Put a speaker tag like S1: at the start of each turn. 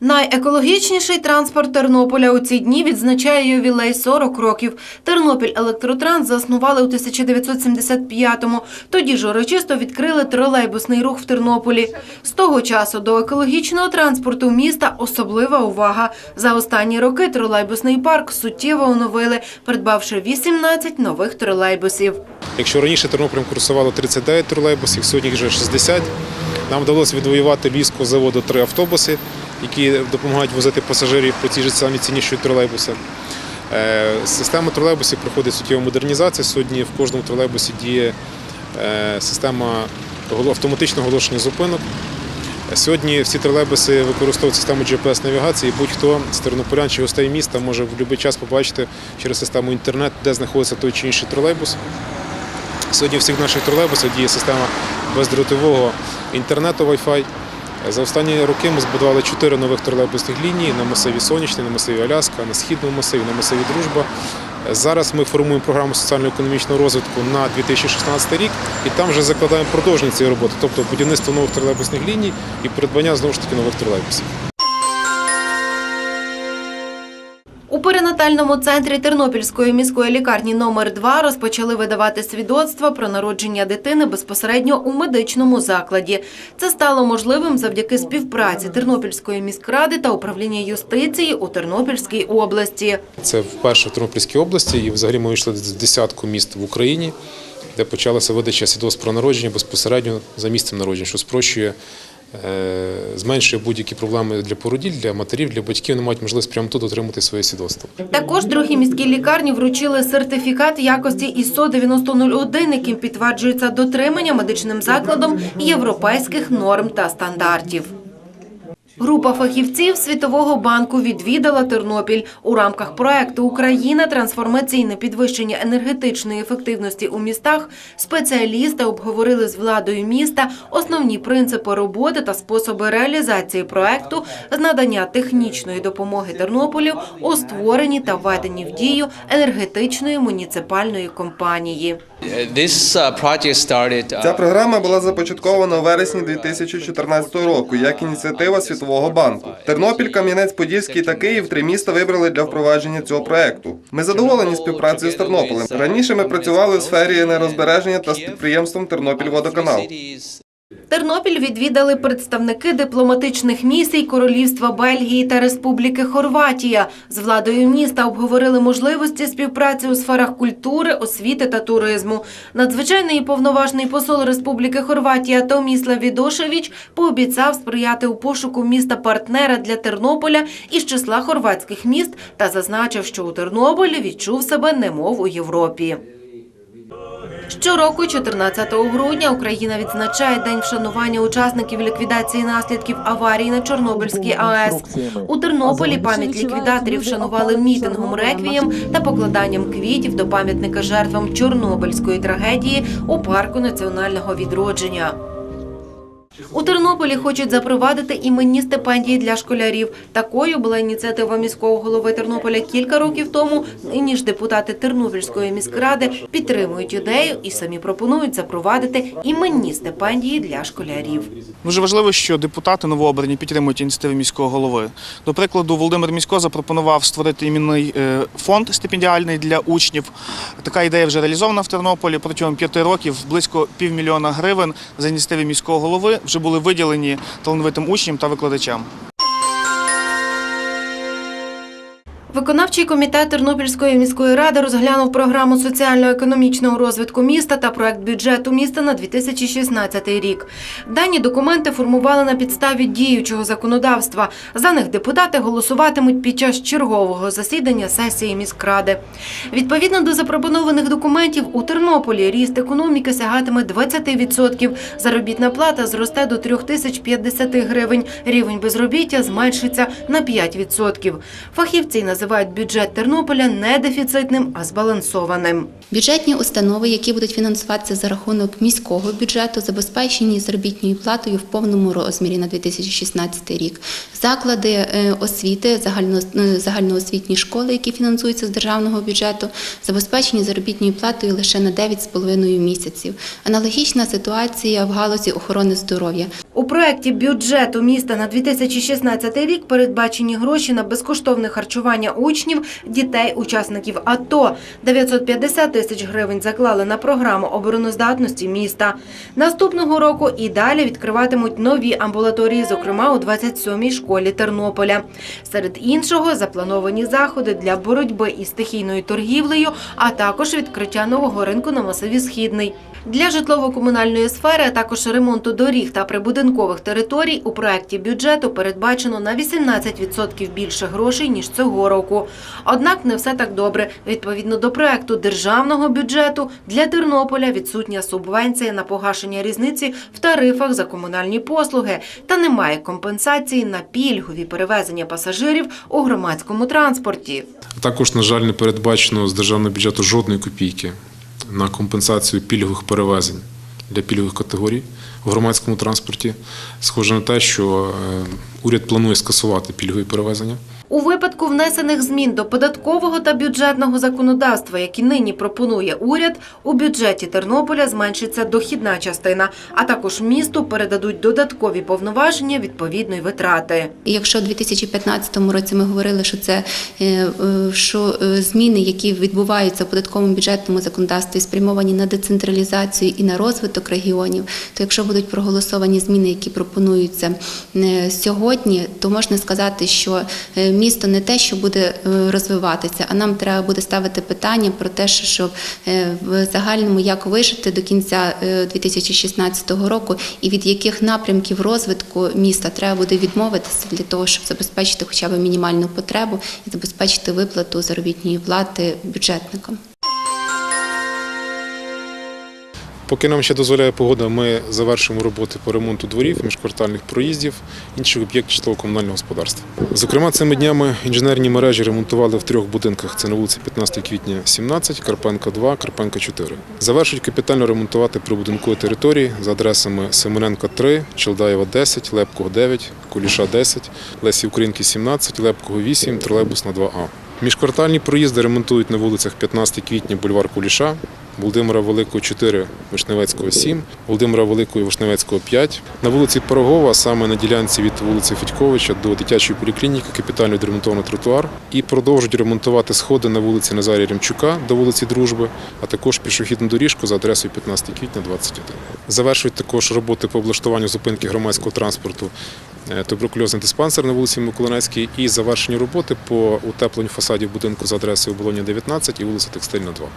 S1: Найекологічніший транспорт Тернополя у ці дні відзначає ювілей 40 років. Тернопіль Електротранс заснували у 1975-му. Тоді ж урочисто відкрили тролейбусний рух в Тернополі. З того часу до екологічного транспорту міста особлива увага. За останні роки тролейбусний парк суттєво оновили, придбавши 18 нових тролейбусів.
S2: Якщо раніше Тернополем курсувало 39 тролейбусів, сьогодні вже 60. Нам вдалося відвоювати Львівського заводу три автобуси, які допомагають возити пасажирів по тій же самій ціні, тролейбуси. Е, Система тролейбусів проходить суттєву модернізацію. Сьогодні в кожному тролейбусі діє е, система автоматичного оголошення зупинок. Сьогодні всі тролейбуси використовують систему GPS-навігації. Будь-хто з тернополян чи гостей міста може в будь-який час побачити через систему інтернет, де знаходиться той чи інший тролейбус. Сьогодні у всіх наших тролейбусах діє система бездротового інтернету Wi-Fi. За останні роки ми збудували чотири нових тролейбусних лінії на масиві Сонячний, на масиві Аляска, на східному масиві, на масиві Дружба. Зараз ми формуємо програму соціально-економічного розвитку на 2016 рік і там вже закладаємо продовження цієї роботи, тобто будівництво нових тролейбусних ліній і придбання знову ж таки нових тролейбусів.
S1: У перинатальному центрі Тернопільської міської лікарні номер 2 розпочали видавати свідоцтва про народження дитини безпосередньо у медичному закладі. Це стало можливим завдяки співпраці Тернопільської міськради та управління юстиції у Тернопільській області.
S2: Це вперше в Тернопільській області, і взагалі ми вийшли з десятку міст в Україні, де почалася видача свідоцтв про народження безпосередньо за місцем народження, що спрощує, зменшує будь-які проблеми для породіль, для матерів, для батьків. Вони мають можливість прямо тут отримати своє свідоцтво.
S1: Також другі міські лікарні вручили сертифікат якості ISO 9001, яким підтверджується дотримання медичним закладом європейських норм та стандартів. Група фахівців Світового банку відвідала Тернопіль у рамках проекту Україна трансформаційне підвищення енергетичної ефективності у містах. Спеціалісти обговорили з владою міста основні принципи роботи та способи реалізації проекту з надання технічної допомоги Тернополю у створенні та введенні в дію енергетичної муніципальної компанії.
S3: Uh, uh,
S4: Ця програма була започаткована у вересні 2014 року як ініціатива Світового банку. Тернопіль, Кам'янець-Подільський та Київ три міста вибрали для впровадження цього проекту. Ми задоволені співпрацею з Тернополем. Раніше ми працювали у сфері нерозбереження та з підприємством Тернопільводоканал.
S3: cities.
S1: Тернопіль відвідали представники дипломатичних місій Королівства Бельгії та Республіки Хорватія. З владою міста обговорили можливості співпраці у сферах культури, освіти та туризму. Надзвичайний і повноважний посол Республіки Хорватія Томіслав Відошевич пообіцяв сприяти у пошуку міста партнера для Тернополя із числа хорватських міст та зазначив, що у Тернополі відчув себе немов у Європі. Щороку, 14 грудня, Україна відзначає день вшанування учасників ліквідації наслідків аварії на Чорнобильській АЕС. У Тернополі пам'ять ліквідаторів вшанували мітингом реквієм та покладанням квітів до пам'ятника жертвам Чорнобильської трагедії у парку національного відродження. У Тернополі хочуть запровадити іменні стипендії для школярів. Такою була ініціатива міського голови Тернополя кілька років тому. Нині ж депутати Тернопільської міськради підтримують ідею і самі пропонують запровадити іменні стипендії для школярів.
S5: Дуже важливо, що депутати новообрані підтримують ініціативи міського голови. До прикладу, Володимир Місько запропонував створити іменний е, фонд стипендіальний для учнів. Така ідея вже реалізована в Тернополі. Протягом п'яти років близько півмільйона гривень за ініціативи міського голови вже були виділені талановитим учням та викладачам.
S1: Виконавчий комітет Тернопільської міської ради розглянув програму соціально-економічного розвитку міста та проект бюджету міста на 2016 рік. Дані документи формували на підставі діючого законодавства. За них депутати голосуватимуть під час чергового засідання сесії міськради. Відповідно до запропонованих документів, у Тернополі ріст економіки сягатиме 20%. Заробітна плата зросте до 3050 гривень. Рівень безробіття зменшиться на 5%. Фахівці називають бюджет Тернополя не дефіцитним, а збалансованим.
S6: Бюджетні установи, які будуть фінансуватися за рахунок міського бюджету, забезпечені заробітною платою в повному розмірі на 2016 рік. Заклади е, освіти, е, загальноосвітні школи, які фінансуються з державного бюджету, забезпечені заробітною платою лише на 9,5 місяців. Аналогічна ситуація в галузі охорони здоров'я.
S1: У проєкті бюджету міста на 2016 рік передбачені гроші на безкоштовне харчування учнів, дітей, учасників АТО. 950 тисяч гривень заклали на програму обороноздатності міста. Наступного року і далі відкриватимуть нові амбулаторії, зокрема у 27-й школі Тернополя. Серед іншого заплановані заходи для боротьби із стихійною торгівлею, а також відкриття нового ринку на масиві Східний. Для житлово-комунальної сфери, а також ремонту доріг та прибудинкових територій у проєкті бюджету передбачено на 18% більше грошей, ніж цього року. Однак не все так добре. Відповідно до проєкту державного бюджету. Для Тернополя відсутня субвенція на погашення різниці в тарифах за комунальні послуги. Та немає компенсації на пільгові перевезення пасажирів у громадському транспорті.
S2: Також, на жаль, не передбачено з державного бюджету жодної копійки на компенсацію пільгових перевезень для пільгових категорій в громадському транспорті. Схоже на те, що е, уряд планує скасувати пільгові перевезення.
S1: У випадку внесених змін до податкового та бюджетного законодавства, які нині пропонує уряд, у бюджеті Тернополя зменшиться дохідна частина, а також місту передадуть додаткові повноваження відповідної витрати.
S6: Якщо у 2015 році ми говорили, що це е, е, що зміни, які відбуваються в податковому бюджетному законодавстві, спрямовані на децентралізацію і на розвиток регіонів, то якщо будуть проголосовані зміни, які пропонуються е, сьогодні, то можна сказати, що е, місто не те, що буде е, розвиватися, а нам треба буде ставити питання про те, що- щоб в загальному як вижити до кінця е, 2016 року, і від яких напрямків розвитку міста треба буде відмовитися для того, щоб забезпечити хоча б мінімальну потребу і забезпечити виплату заробітної плати бюджетникам.
S2: Поки нам ще дозволяє погода, ми завершимо роботи по ремонту дворів, міжквартальних проїздів, інших об'єктів житлово-комунального господарства. Зокрема, цими днями інженерні мережі ремонтували в трьох будинках. Це на вулиці 15 квітня, 17, Карпенка 2, Карпенка 4. Завершують капітально ремонтувати прибудинкові території за адресами Семененка 3, Челдаєва 10, Лепкого 9, Куліша 10, Лесі Українки 17, Лепкого 8, Тролейбусна 2А. Міжквартальні проїзди ремонтують на вулицях 15 квітня, бульвар Куліша, Володимира Великого 4, Вишневецького 7, Володимира Великого і Вишневецького 5. На вулиці Пирогова, саме на ділянці від вулиці Федьковича до дитячої поліклініки, капітально відремонтований тротуар. І продовжують ремонтувати сходи на вулиці Назарія Ремчука до вулиці Дружби, а також пішохідну доріжку за адресою 15 квітня 21. Завершують також роботи по облаштуванню зупинки громадського транспорту е, туберкульозний диспансер на вулиці Миколинецькій і завершені роботи по утепленню фасадів будинку за адресою Болоня 19 і вулиця Текстильна 2.